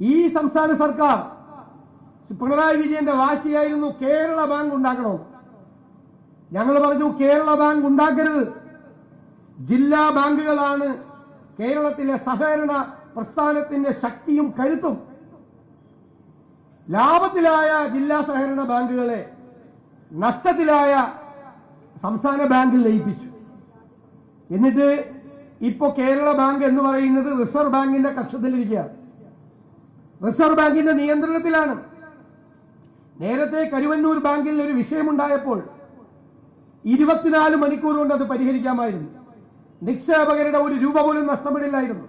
ഈ സംസ്ഥാന സർക്കാർ പിണറായി വിജയന്റെ വാശിയായിരുന്നു കേരള ബാങ്ക് ഉണ്ടാക്കണം ഞങ്ങൾ പറഞ്ഞു കേരള ബാങ്ക് ഉണ്ടാക്കരുത്. ജില്ലാ ബാങ്കുകളാണ് കേരളത്തിലെ സഹകരണ പ്രസ്ഥാനത്തിന്റെ ശക്തിയും കരുത്തും. ലാഭത്തിലായ ജില്ലാ സഹകരണ ബാങ്കുകളെ നഷ്ടത്തിലായ സംസ്ഥാന ബാങ്കിൽ ലയിപ്പിച്ചു. എന്നിട്ട് ഇപ്പോ കേരള ബാങ്ക് എന്ന് പറയുന്നത് റിസർവ് ബാങ്കിന്റെ കക്ഷത്തിലിരിക്കുകയാണ്. റിസർവ് ബാങ്കിന്റെ നിയന്ത്രണത്തിലാണ്. നേരത്തെ കരുവന്നൂർ ബാങ്കിൽ ഒരു വിഷയമുണ്ടായപ്പോൾ ഇരുപത്തിനാല് മണിക്കൂർ കൊണ്ട് അത് പരിഹരിക്കാമായിരുന്നു. നിക്ഷേപകരുടെ ഒരു രൂപ പോലും നഷ്ടപ്പെടില്ലായിരുന്നു.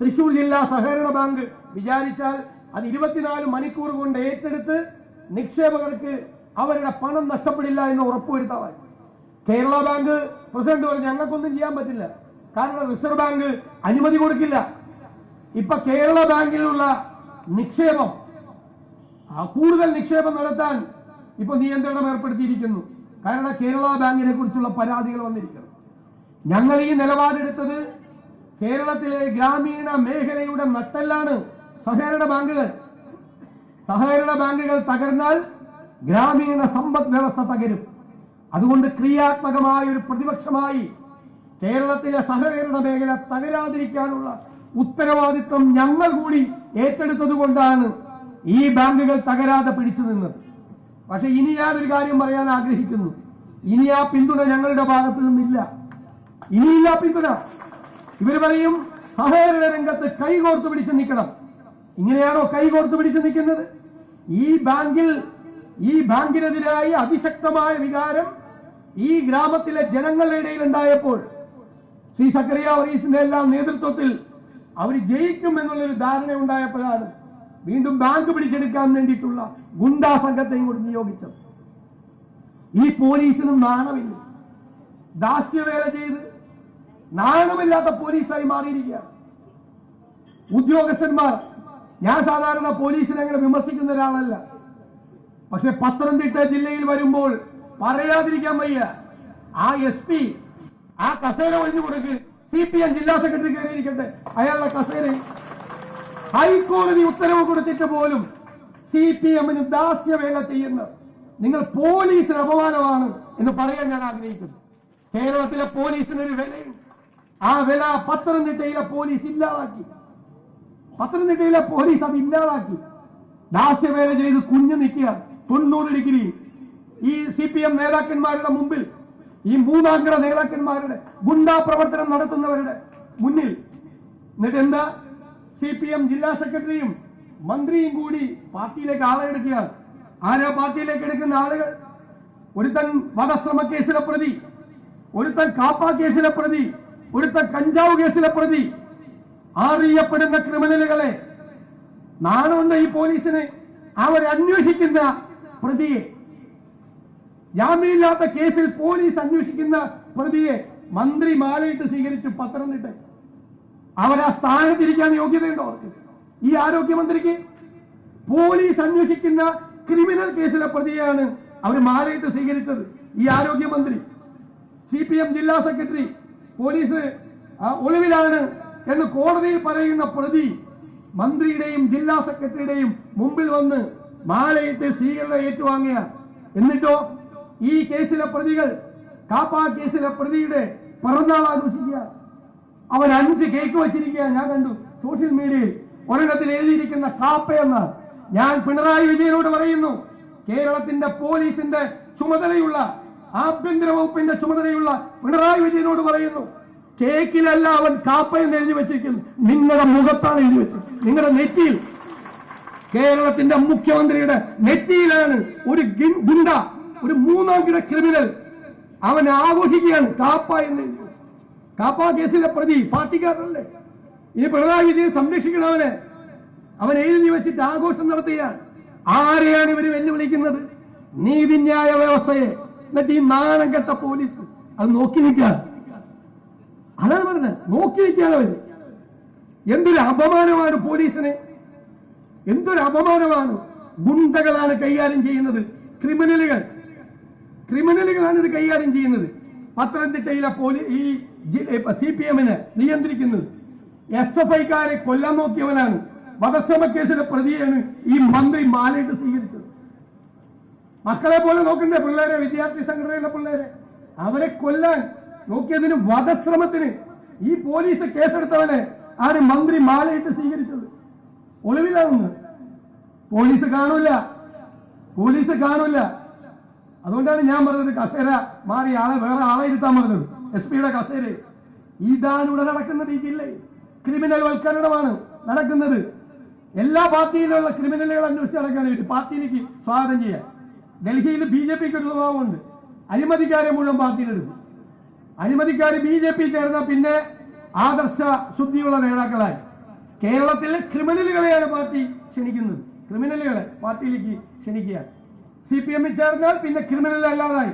തൃശൂർ ജില്ലാ സഹകരണ ബാങ്ക് വിചാരിച്ചാൽ അത് ഇരുപത്തിനാല് മണിക്കൂർ കൊണ്ട് ഏറ്റെടുത്ത് നിക്ഷേപകർക്ക് അവരുടെ പണം നഷ്ടപ്പെടില്ല എന്ന് ഉറപ്പുവരുത്താവാൻ കേരള ബാങ്ക് പ്രസിഡന്റ് പറഞ്ഞു ഞങ്ങൾക്കൊന്നും ചെയ്യാൻ പറ്റില്ല. കാരണം റിസർവ് ബാങ്ക് അനുമതി കൊടുക്കില്ല. ഇപ്പൊ കേരള ബാങ്കിലുള്ള നിക്ഷേപം. ആ കൂടുതൽ നിക്ഷേപം നടത്താൻ ഇപ്പൊ നിയന്ത്രണം ഏർപ്പെടുത്തിയിരിക്കുന്നു. കാരണം കേരള ബാങ്കിനെ കുറിച്ചുള്ള പരാതികൾ വന്നിരിക്കുന്നു. ഞങ്ങൾ ഈ നിലപാടെടുത്തത് കേരളത്തിലെ ഗ്രാമീണ മേഖലയുടെ നട്ടെല്ലാണ്. സഹകരണ ബാങ്കുകൾ. സഹകരണ ബാങ്കുകൾ തകർന്നാൽ ഗ്രാമീണ സമ്പദ് വ്യവസ്ഥ തകരും. അതുകൊണ്ട് ക്രിയാത്മകമായ ഒരു പ്രതിപക്ഷമായി കേരളത്തിലെ സഹകരണ മേഖല തകരാതിരിക്കാനുള്ള ഉത്തരവാദിത്വം ഞങ്ങൾ കൂടി ഏറ്റെടുത്തത് കൊണ്ടാണ് ഈ ബാങ്കുകൾ തകരാതെ പിടിച്ചു നിന്നത്. പക്ഷെ ഇനി ഞാനൊരു കാര്യം പറയാൻ ആഗ്രഹിക്കുന്നു. ഇനി ആ പിന്തുണ ഞങ്ങളുടെ ഭാഗത്തു നിന്നില്ല. ഇനിയില്ല പിന്തുണ. ഇവർ പറയും സഹകരണ രംഗത്ത് കൈകോർത്ത് പിടിച്ച് നിൽക്കണം. ഇങ്ങനെയാണോ കൈകോർത്ത് പിടിച്ച് നിൽക്കുന്നത്? ഈ ബാങ്കിൽ ഈ ബാങ്കിനെതിരായി അതിശക്തമായ വികാരം ഈ ഗ്രാമത്തിലെ ജനങ്ങളുടെ ഇടയിൽ ഉണ്ടായപ്പോൾ ശ്രീ സക്കറിയ വറീസിന്റെ എല്ലാം നേതൃത്വത്തിൽ അവർ ജയിക്കും എന്നുള്ളൊരു ധാരണ ഉണ്ടായപ്പോഴാണ് വീണ്ടും ബാങ്ക് പിടിച്ചെടുക്കാൻ വേണ്ടിയിട്ടുള്ള ഗുണ്ടാ സംഘത്തെയും കൂടി നിയോഗിച്ചത്. ഈ പോലീസിന് നാണമില്ല. ദാസ്യവേല ചെയ്ത് നാണമില്ലാത്ത പോലീസായി മാറിയിരിക്കുകയാണ്. ഉദ്യോഗസ്ഥന്മാർ ഞാൻ സാധാരണ പോലീസിനെ അങ്ങനെ വിമർശിക്കുന്ന ഒരാളല്ല. പക്ഷെ പത്തനംതിട്ട ജില്ലയിൽ വരുമ്പോൾ പറയാതിരിക്കാൻ വയ്യ. ആ എസ് പി ആ കസേര ഒഴിഞ്ഞു കൊടുക്ക്. സി പി എം ജില്ലാ സെക്രട്ടറി കയറിയിരിക്കട്ടെ. അയാളുടെ കസേര ഹൈക്കോടതി ഉത്തരവ് കൊടുത്തിട്ട് പോലും സി പി എമ്മിന് ദാസ്യവേല ചെയ്യുന്ന നിങ്ങൾ പോലീസിന് അപമാനമാണ് എന്ന് പറയാൻ ഞാൻ ആഗ്രഹിക്കുന്നു. കേരളത്തിലെ പോലീസിന് ഒരു വിലയുണ്ട്. ആ വില പത്തനംതിട്ടയിലെ പോലീസ് ഇല്ലാതാക്കി. പത്തനംതിട്ടയിലെ പോലീസ് അത് ഇല്ലാതാക്കി. ദാസ്യവേല ചെയ്ത് കുഞ്ഞു നിൽക്കുക തൊണ്ണൂറ് ഡിഗ്രി. ഈ സി പി എം നേതാക്കന്മാരുടെ മുമ്പിൽ ഈ മൂന്നാംകിട നേതാക്കന്മാരുടെ ഗുണ്ടാ പ്രവർത്തനം നടത്തുന്നവരുടെ മുന്നിൽ എന്നിട്ട് എന്താ? സി പി എം ജില്ലാ സെക്രട്ടറിയും മന്ത്രിയും കൂടി പാർട്ടിയിലേക്ക് ആളെ എടുക്കുക ആരാ പാർട്ടിയിലേക്ക് എടുക്കുന്ന ആളുകൾ? ഒരുത്തൻ വധശ്രമ കേസിലെ പ്രതി ഒരുത്തൻ കാപ്പ കേസിലെ പ്രതി ഒരുത്തൻ കഞ്ചാവ് കേസിലെ പ്രതി. അറിയപ്പെടുന്ന ക്രിമിനലുകളെ നാണമുണ്ട് ഈ പോലീസിനെ. അവർ അന്വേഷിക്കുന്ന പ്രതിയെ ജാമ്യമില്ലാത്ത കേസിൽ പോലീസ് അന്വേഷിക്കുന്ന പ്രതിയെ മന്ത്രി മാലയിട്ട് സ്വീകരിച്ച് പത്തനംതിട്ട. അവർ ആ സ്ഥാനത്തിരിക്കാൻ യോഗ്യതയുണ്ടോ അവർക്ക്? ഈ ആരോഗ്യമന്ത്രിക്ക് പോലീസ് അന്വേഷിക്കുന്ന ക്രിമിനൽ കേസിലെ പ്രതിയാണ് അവർ മാലയിട്ട് സ്വീകരിച്ചത്. ഈ ആരോഗ്യമന്ത്രി സി പി എം ജില്ലാ സെക്രട്ടറി പോലീസ് ഒളിവിലാണ് എന്ന് കോടതിയിൽ പറയുന്ന പ്രതി മന്ത്രിയുടെയും ജില്ലാ സെക്രട്ടറിയുടെയും മുമ്പിൽ വന്ന് മാലയിട്ട് സ്വീകരണം ഏറ്റുവാങ്ങിയ എന്നിട്ടോ ഈ കേസിലെ പ്രതികൾ കാപ്പാ കേസിലെ പ്രതിയുടെ പിറന്നാൾ ആഘോഷിക്കുക. അവർ അഞ്ച് കേക്ക് വെച്ചിരിക്കുക. ഞാൻ കണ്ടു. സോഷ്യൽ മീഡിയയിൽ ഒരിടത്തിൽ എഴുതിയിരിക്കുന്ന കാപ്പ എന്നാണ് ഞാൻ പിണറായി വിജയനോട് പറയുന്നു. കേരളത്തിന്റെ പോലീസിന്റെ ചുമതലയുള്ള ആഭ്യന്തര വകുപ്പിന്റെ ചുമതലയുള്ള പിണറായി വിജയനോട് പറയുന്നു. കേക്കിലല്ല അവൻ കാപ്പ എന്ന് എഴുതി വെച്ചിരിക്കുന്നു നിങ്ങളുടെ മുഖത്താണ് എഴുതി വെച്ചത് നിങ്ങളുടെ നെറ്റിയിൽ. കേരളത്തിന്റെ മുഖ്യമന്ത്രിയുടെ നെറ്റിയിലാണ് ഒരു ഗുണ്ട ഒരു മൂന്നാം കിട ക്രിമിനൽ. അവനെ ആഘോഷിക്കുകയാണ് കാപ്പ എന്ന്. കാപ്പ കേസിലെ പ്രതി പാർട്ടിക്കാരനല്ലേ? ഇനി പിണറായി വിജയൻ സംരക്ഷിക്കണവനെ അവൻ എഴുതി വെച്ചിട്ട് ആഘോഷം നടത്തുകയാണ് ആരെയാണ് ഇവർ വെല്ലുവിളിക്കുന്നത്? നീതിന്യായ വ്യവസ്ഥയെ. എന്നിട്ട് ഈ നാണം കെട്ട പോലീസ് അത് നോക്കി നിൽക്കുക അതാണ് പറഞ്ഞത്. നോക്കി നിൽക്കുകയാണ് അവർ. എന്തൊരു അപമാനമാണ് പോലീസിന്. എന്തൊരു അപമാനമാണ് ഗുണ്ടകളാണ് കൈകാര്യം ചെയ്യുന്നത് ക്രിമിനലുകൾ. ക്രിമിനലുകളാണ് ഇത് കൈകാര്യം ചെയ്യുന്നത്. പത്തനംതിട്ടയിലെ പോലീ ഈ സി പി എമ്മിനെ നിയന്ത്രിക്കുന്നത്. എസ് എഫ് ഐക്കാരെ കൊല്ലാൻ നോക്കിയവനാണ്. വധശ്രമ കേസിലെ പ്രതിയാണ് ഈ മന്ത്രി മാലയിട്ട് സ്വീകരിച്ചത്. മക്കളെ പോലെ നോക്കണ്ടേ പിള്ളേരെ വിദ്യാർത്ഥി സംഘടനയിലെ പിള്ളേരെ? അവരെ കൊല്ലാൻ നോക്കിയതിന് വധശ്രമത്തിന് ഈ പോലീസ് കേസെടുത്തവനെ ആര് മന്ത്രി മാലയിട്ട് സ്വീകരിച്ചത്. ഒളിവിലാണെന്ന് പോലീസ് കാണൂല. പോലീസ് കാണൂല. അതുകൊണ്ടാണ് ഞാൻ പറഞ്ഞത് കസേര മാറി ആളെ വേറെ ആളെ ഇരുത്താൻ പറഞ്ഞത്. എസ് പിയുടെ കസേര. ഇതാണ് ഇവിടെ നടക്കുന്നത് ഈ ജില്ലയിൽ ക്രിമിനൽ വൽക്കരണമാണ് നടക്കുന്നത്. എല്ലാ പാർട്ടിയിലുള്ള ക്രിമിനലുകൾ അന്വേഷിച്ച് നടക്കാൻ വേണ്ടി പാർട്ടിയിലേക്ക് സ്വാഗതം ചെയ്യാൻ. ഡൽഹിയിൽ ബി ജെ പിക്ക് ഒരു സ്വഭാവമുണ്ട്. അഴിമതിക്കാരെ മുഴുവൻ പാർട്ടിയിലെടുക്കും അഴിമതിക്കാർ ബി ജെ പി ചേർന്ന പിന്നെ ആദർശ ശുദ്ധിയുള്ള നേതാക്കളായി. കേരളത്തിലെ ക്രിമിനലുകളെയാണ് പാർട്ടി ക്ഷണിക്കുന്നത്. ക്രിമിനലുകളെ പാർട്ടിയിലേക്ക് ക്ഷണിക്കുക സി പി എമ്മിൽ ചേർന്നാൽ പിന്നെ ക്രിമിനൽ അല്ലാതായി.